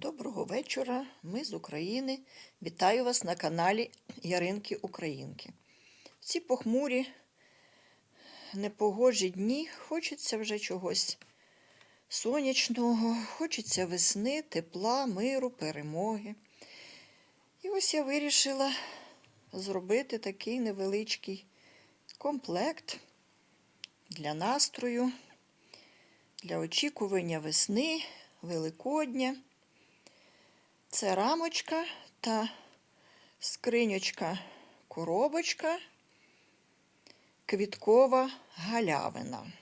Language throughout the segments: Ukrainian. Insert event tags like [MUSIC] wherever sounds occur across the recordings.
Доброго вечора. Ми з України. Вітаю вас на каналі Яринки Українки. В ці похмурі, непогожі дні хочеться вже чогось сонячного, хочеться весни, тепла, миру, перемоги. І ось я вирішила зробити такий невеличкий комплект для настрою, для очікування весни, Великодня. Це рамочка та скриньочка коробочка, квіткова галявина.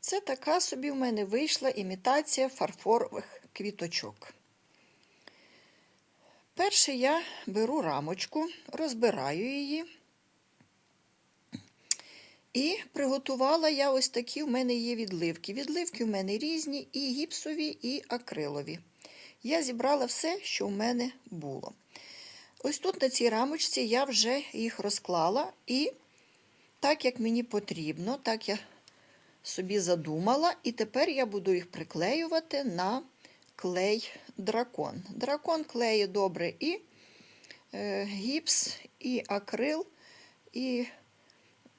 Це така собі в мене вийшла імітація фарфорових квіточок. Перше я беру рамочку, розбираю її. І приготувала я ось такі в мене є відливки. Відливки в мене різні, і гіпсові, і акрилові. Я зібрала все, що в мене було. Ось тут на цій рамочці я вже їх розклала, і так, як мені потрібно, так я собі задумала, і тепер я буду їх приклеювати на клей дракон. Дракон клеє добре і е, гіпс, і акрил, і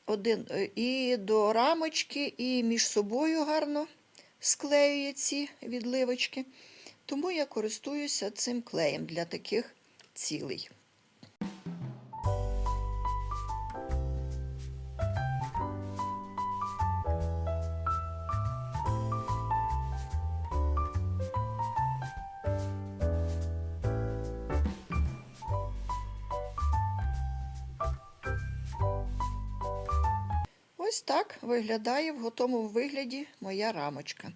один, і до рамочки, і між собою гарно склеює ці відливочки. Тому я користуюся цим клеєм для таких цілей. Ось так виглядає в готовому вигляді моя рамочка.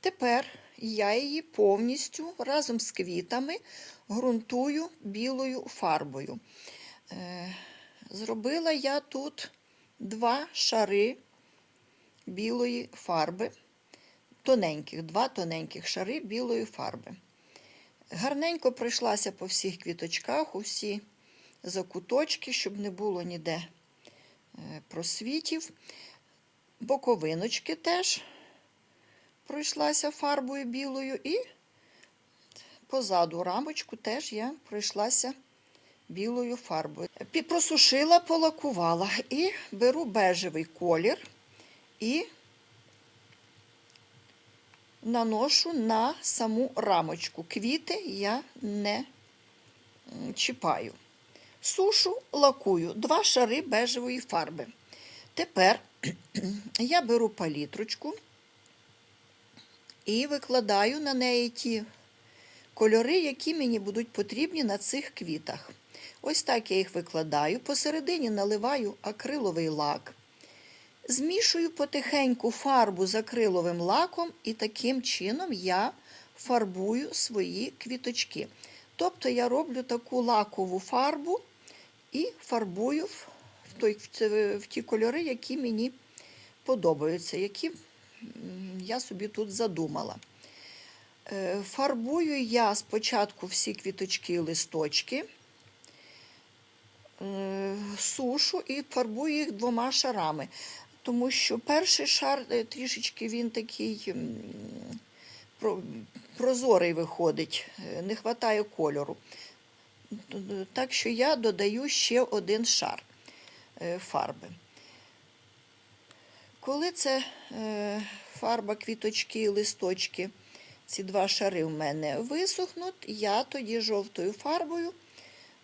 Тепер я її повністю разом з квітами ґрунтую білою фарбою. Е, Зробила я тут два шари білої фарби, тоненьких, два тоненьких шари білої фарби. Гарненько пройшлася по всіх квіточках, усі закуточки, щоб не було ніде е, просвітів. Боковиночки теж пройшлася фарбою білою, і позаду рамочку теж я пройшлася білою фарбою. Просушила, полакувала і беру бежевий колір і наношу на саму рамочку. Квіти я не чіпаю. Сушу, лакую два шари бежевої фарби. Тепер [CLEARS THROAT] я беру палітрочку і викладаю на неї ті кольори, які мені будуть потрібні на цих квітах. Ось так я їх викладаю. Посередині наливаю акриловий лак. Змішую потихеньку фарбу з акриловим лаком, і таким чином я фарбую свої квіточки. Тобто я роблю таку лакову фарбу і фарбую в, той, в, ті- кольори, які мені подобаються, які я собі тут задумала. Е, Фарбую я спочатку всі квіточки і листочки, е, сушу і фарбую їх двома шарами. Тому що перший шар е, трішечки він такий прозорий виходить, не вистачає кольору. Так що я додаю ще один шар фарби. Коли це е, фарба, квіточки і листочки, ці два шари в мене висохнуть, я тоді жовтою фарбою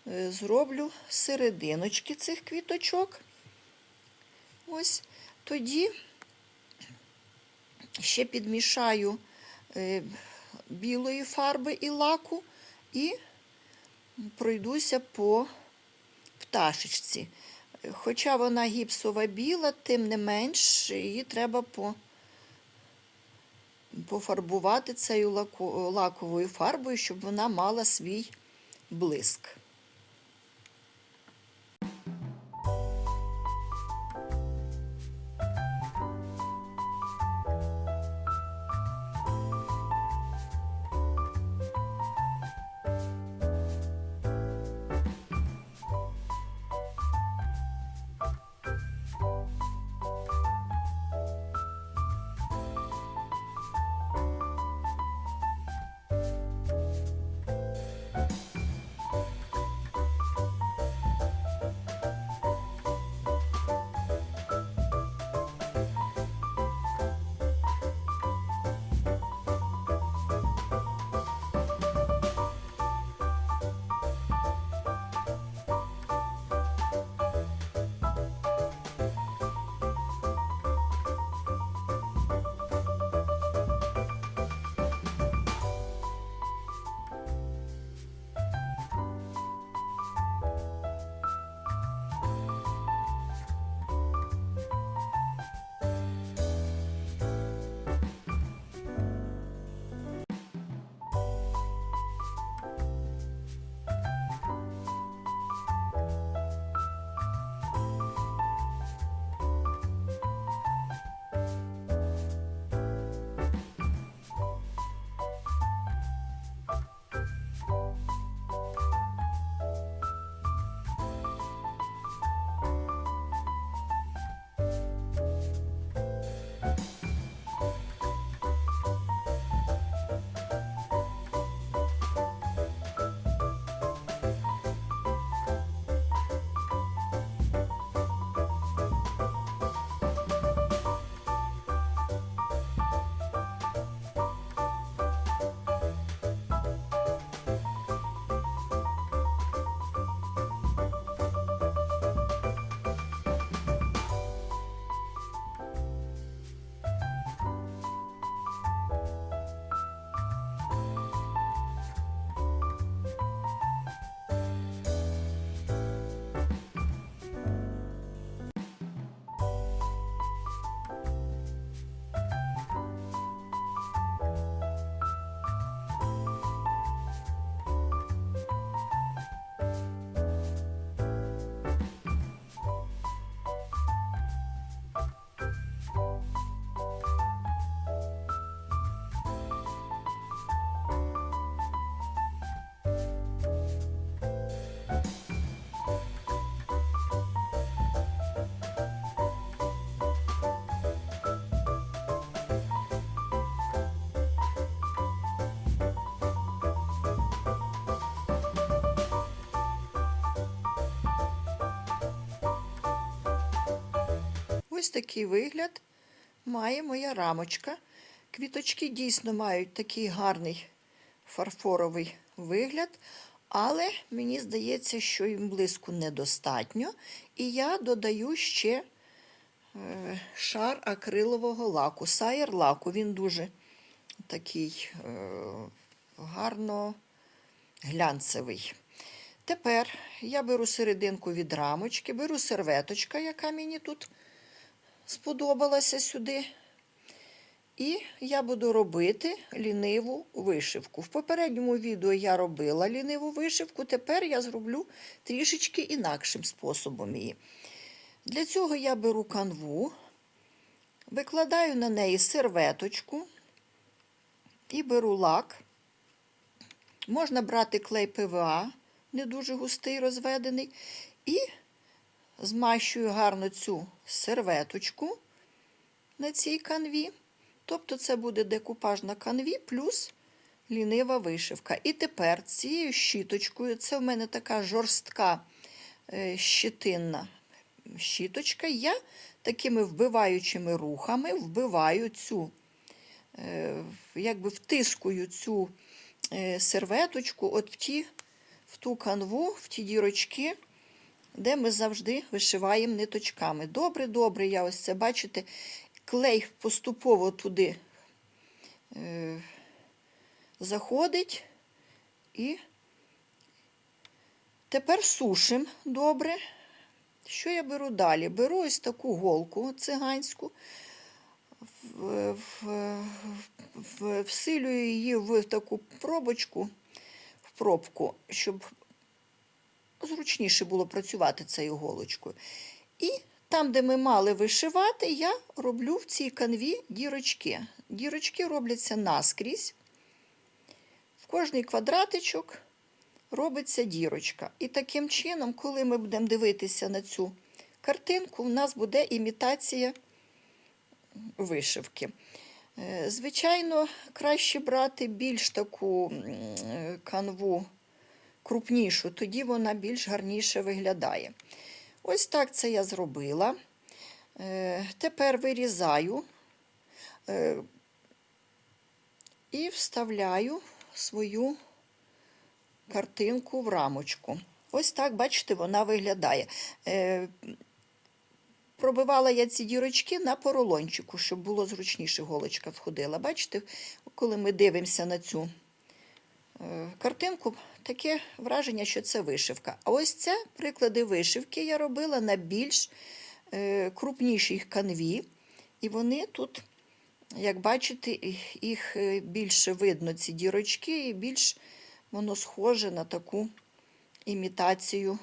е, зроблю серединочки цих квіточок. Ось тоді ще підмішаю е, білої фарби і лаку і пройдуся по пташечці. Хоча вона гіпсова біла, тим не менш її треба по, пофарбувати цією лаковою фарбою, щоб вона мала свій блиск. Такий вигляд має моя рамочка. Квіточки дійсно мають такий гарний фарфоровий вигляд, але мені здається, що їм блиску недостатньо. І я додаю ще е, шар акрилового лаку, саєр лаку. Він дуже такий е, гарно глянцевий. Тепер я беру серединку від рамочки, беру серветочка, яка мені тут сподобалася сюди. І я буду робити ліниву вишивку. В попередньому відео я робила ліниву вишивку, тепер я зроблю трішечки інакшим способом її. Для цього я беру канву, викладаю на неї серветочку і беру лак. Можна брати клей ПВА, не дуже густий, розведений, і змащую гарно цю серветочку на цій канві. Тобто це буде декупаж на канві плюс лінива вишивка. І тепер цією щіточкою, це в мене така жорстка е, щитинна щіточка, я такими вбиваючими рухами вбиваю цю, е, якби втискую цю е, серветочку от в, ті, в ту канву, в ті дірочки, де ми завжди вишиваємо ниточками. Добре, добре, я ось це бачите, клей поступово туди е, заходить і тепер сушимо добре. Що я беру далі? Беру ось таку голку циганську, в, в, в, всилюю її в таку пробочку, в пробку, щоб зручніше було працювати цією голочкою. І там, де ми мали вишивати, я роблю в цій канві дірочки. Дірочки робляться наскрізь. В кожний квадратичок робиться дірочка. І таким чином, коли ми будемо дивитися на цю картинку, у нас буде імітація вишивки. Е, Звичайно, краще брати більш таку канву крупнішу, тоді вона більш гарніше виглядає. Ось так це я зробила. Е, Тепер вирізаю е, і вставляю свою картинку в рамочку. Ось так, бачите, вона виглядає. Е, Пробивала я ці дірочки на поролончику, щоб було зручніше голочка входила. Бачите, коли ми дивимося на цю картинку, таке враження, що це вишивка. А ось це приклади вишивки я робила на більш е, крупнішій канві. І вони тут, як бачите, їх е, більше видно, ці дірочки, і більш воно схоже на таку імітацію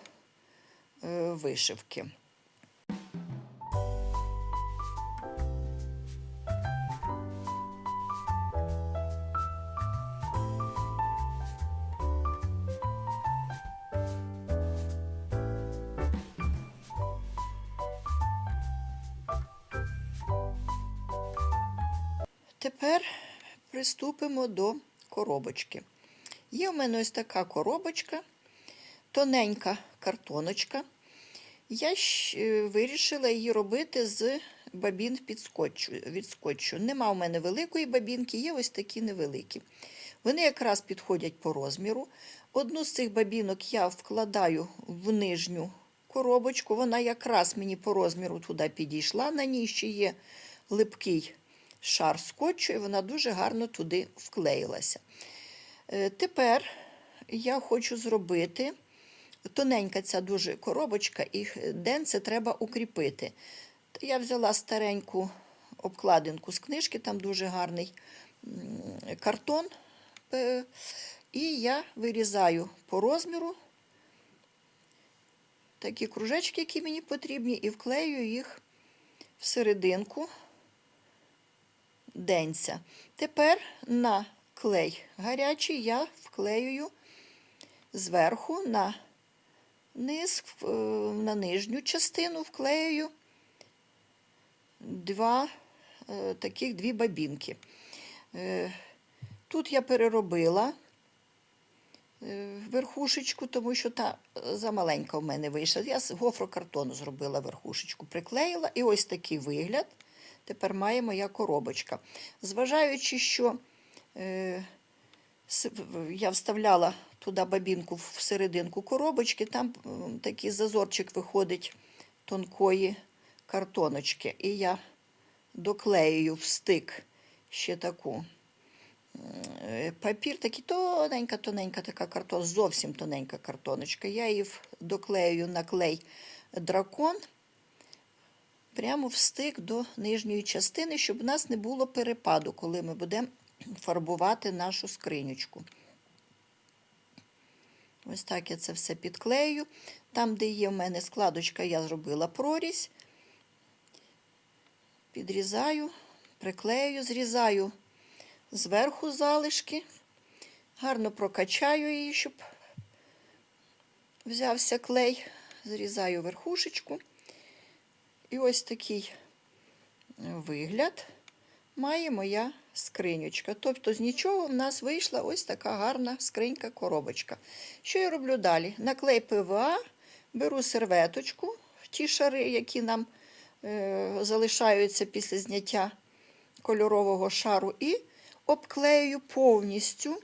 е, вишивки. Тепер приступимо до коробочки. Є в мене ось така коробочка, тоненька картоночка. Я е, вирішила її робити з бабін під скотчу, від скотчу. Нема в мене великої бабінки, є ось такі невеликі. Вони якраз підходять по розміру. Одну з цих бабінок я вкладаю в нижню коробочку. Вона якраз мені по розміру туди підійшла. На ній ще є липкий шар скотчу, і вона дуже гарно туди вклеїлася. Е, Тепер я хочу зробити тоненька ця дуже коробочка, і денце треба укріпити. Я взяла стареньку обкладинку з книжки, там дуже гарний картон. Е, І я вирізаю по розміру такі кружечки, які мені потрібні, і вклею їх в серединку денця. Тепер на клей гарячий я вклеюю зверху на низ, е, на нижню частину вклеюю два е, таких дві бабінки. Е, Тут я переробила верхушечку, тому що та замаленька в мене вийшла. Я з гофрокартону зробила верхушечку, приклеїла, і ось такий вигляд. Тепер має моя коробочка. Зважаючи, що е, я вставляла туди бабінку в серединку коробочки, там такий зазорчик виходить тонкої картоночки. І я доклеюю в стик ще таку е, папір, такий тоненька, тоненька така картон, зовсім тоненька картоночка. Я її доклею на клей дракон прямо в стик до нижньої частини, щоб у нас не було перепаду, коли ми будемо фарбувати нашу скринючку. Ось так я це все підклею. Там, де є в мене складочка, я зробила прорізь. Підрізаю, приклею, зрізаю зверху залишки. Гарно прокачаю її, щоб взявся клей. Зрізаю верхушечку. І ось такий вигляд має моя скринючка. Тобто з нічого в нас вийшла ось така гарна скринька-коробочка. Що я роблю далі? На клей ПВА беру серветочку, ті шари, які нам е, залишаються після зняття кольорового шару, і обклею повністю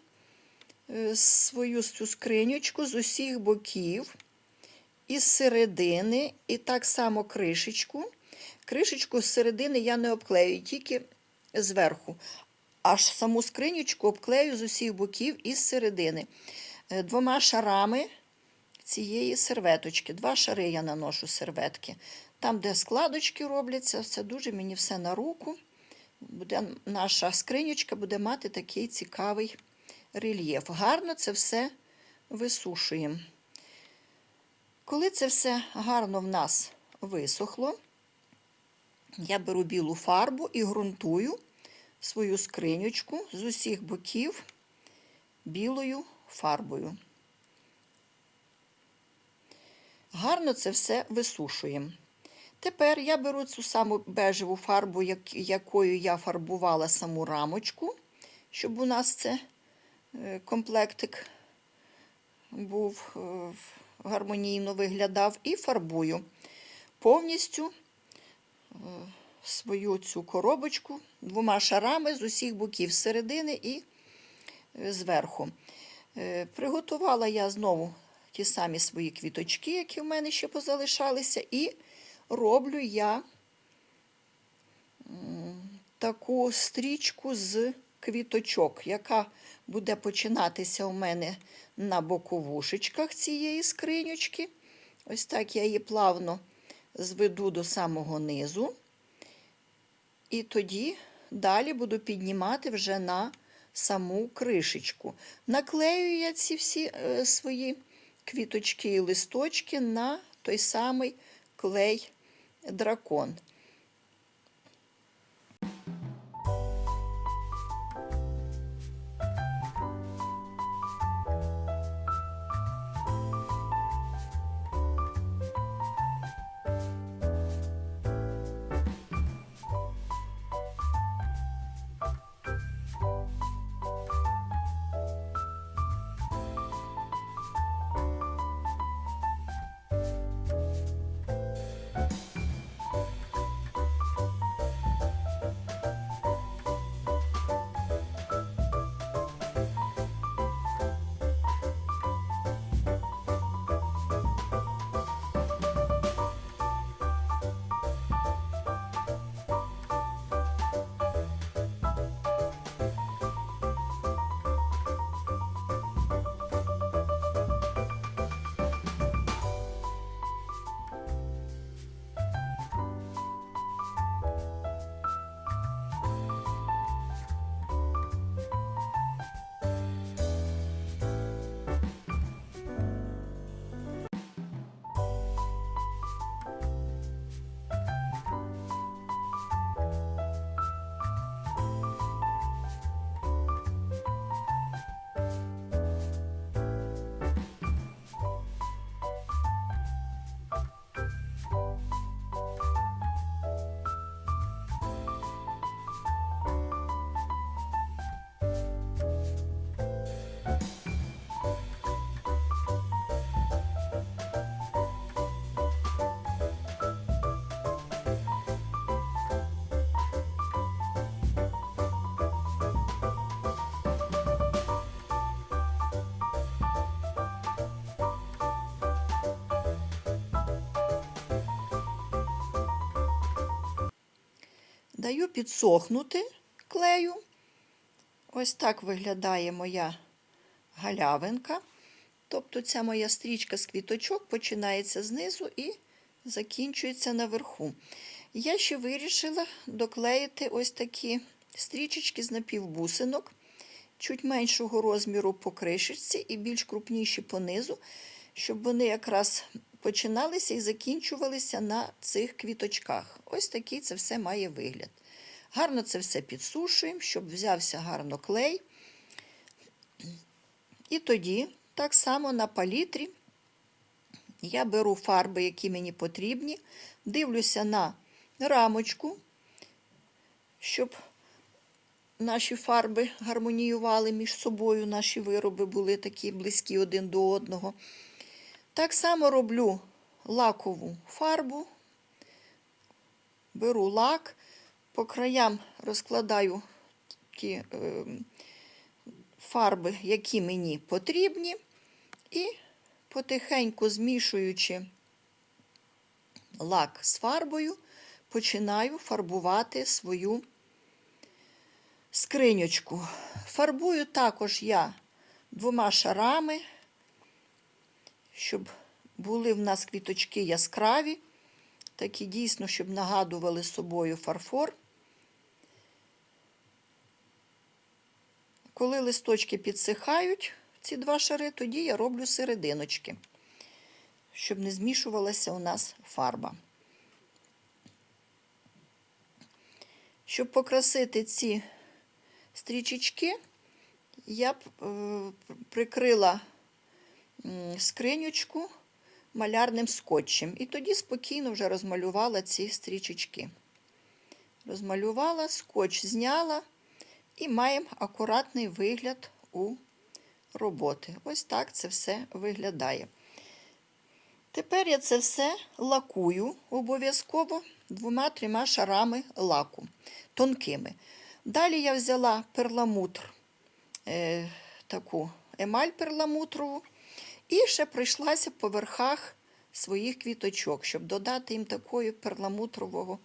е, свою цю скринючку з усіх боків із середини, і так само кришечку. Кришечку з середини я не обклею, тільки зверху. Аж саму скринючку обклею з усіх боків і з середини. Е, Двома шарами цієї серветочки. Два шари я наношу серветки. Там, де складочки робляться, це дуже мені все на руку. Буде, наша скринючка буде мати такий цікавий рельєф. Гарно це все висушуємо. Коли це все гарно в нас висохло, я беру білу фарбу і ґрунтую свою скринючку з усіх боків білою фарбою. Гарно це все висушуємо. Тепер я беру цю саму бежеву фарбу, якою я фарбувала саму рамочку, щоб у нас це е, комплектик був е, гармонійно виглядав, і фарбую повністю е, свою цю коробочку двома шарами з усіх боків, з середини і е, зверху. Е, Приготувала я знову ті самі свої квіточки, які в мене ще позалишалися, і роблю я таку стрічку з квіточок, яка буде починатися у мене на боковушечках цієї скринючки. Ось так я її плавно зведу до самого низу. І тоді далі буду піднімати вже на саму кришечку. Наклею я ці всі е, свої квіточки і листочки на той самий клей дракон. Даю підсохнути клею. Ось так виглядає моя галявинка. Тобто ця моя стрічка з квіточок починається знизу і закінчується наверху. Я ще вирішила доклеїти ось такі стрічечки з напівбусинок, чуть меншого розміру по кришечці і більш крупніші по низу, щоб вони якраз починалися і закінчувалися на цих квіточках. Ось такий це все має вигляд. Гарно це все підсушуємо, щоб взявся гарно клей. І тоді, так само на палітрі, я беру фарби, які мені потрібні, дивлюся на рамочку, щоб наші фарби гармоніювали між собою, наші вироби були такі близькі один до одного. Так само роблю лакову фарбу, беру лак, по краям розкладаю такі е, фарби, які мені потрібні, і потихеньку змішуючи лак з фарбою, починаю фарбувати свою скриньочку. Фарбую також я двома шарами, щоб були в нас квіточки яскраві, такі дійсно, щоб нагадували собою фарфор. Коли листочки підсихають, ці два шари, тоді я роблю серединочки, щоб не змішувалася у нас фарба. Щоб покрасити ці стрічечки, я б е, прикрила скринючку малярним скотчем. І тоді спокійно вже розмалювала ці стрічечки. Розмалювала, скотч зняла і маємо акуратний вигляд у роботи. Ось так це все виглядає. Тепер я це все лакую обов'язково двома-трьома шарами лаку тонкими. Далі я взяла перламутр, е, таку емаль перламутрову, і ще пройшлася по верхах своїх квіточок, щоб додати їм такої перламутрового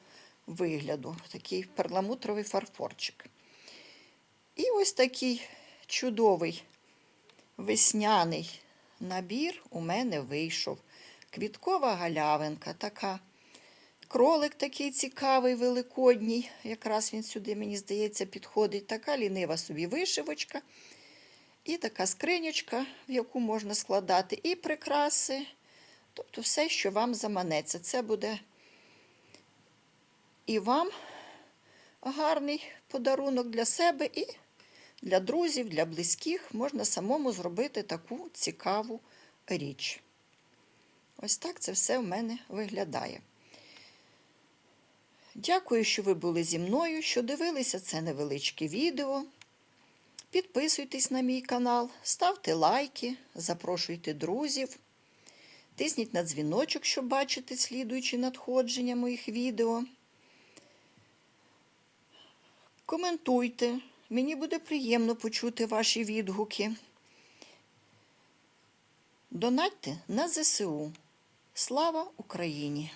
вигляду, такий перламутровий фарфорчик. І ось такий чудовий весняний набір у мене вийшов. Квіткова галявинка така. Кролик такий цікавий, великодній. Якраз він сюди, мені здається, підходить. Така лінива собі вишивочка. І така скринючка, в яку можна складати і прикраси. Тобто все, що вам заманеться. Це буде і вам гарний подарунок для себе, і для друзів, для близьких можна самому зробити таку цікаву річ. Ось так це все в мене виглядає. Дякую, що ви були зі мною, що дивилися це невеличке відео. Підписуйтесь на мій канал, ставте лайки, запрошуйте друзів, тисніть на дзвіночок, щоб бачити слідуючі надходження моїх відео. Коментуйте, мені буде приємно почути ваші відгуки. Донатьте на ЗСУ. Слава Україні!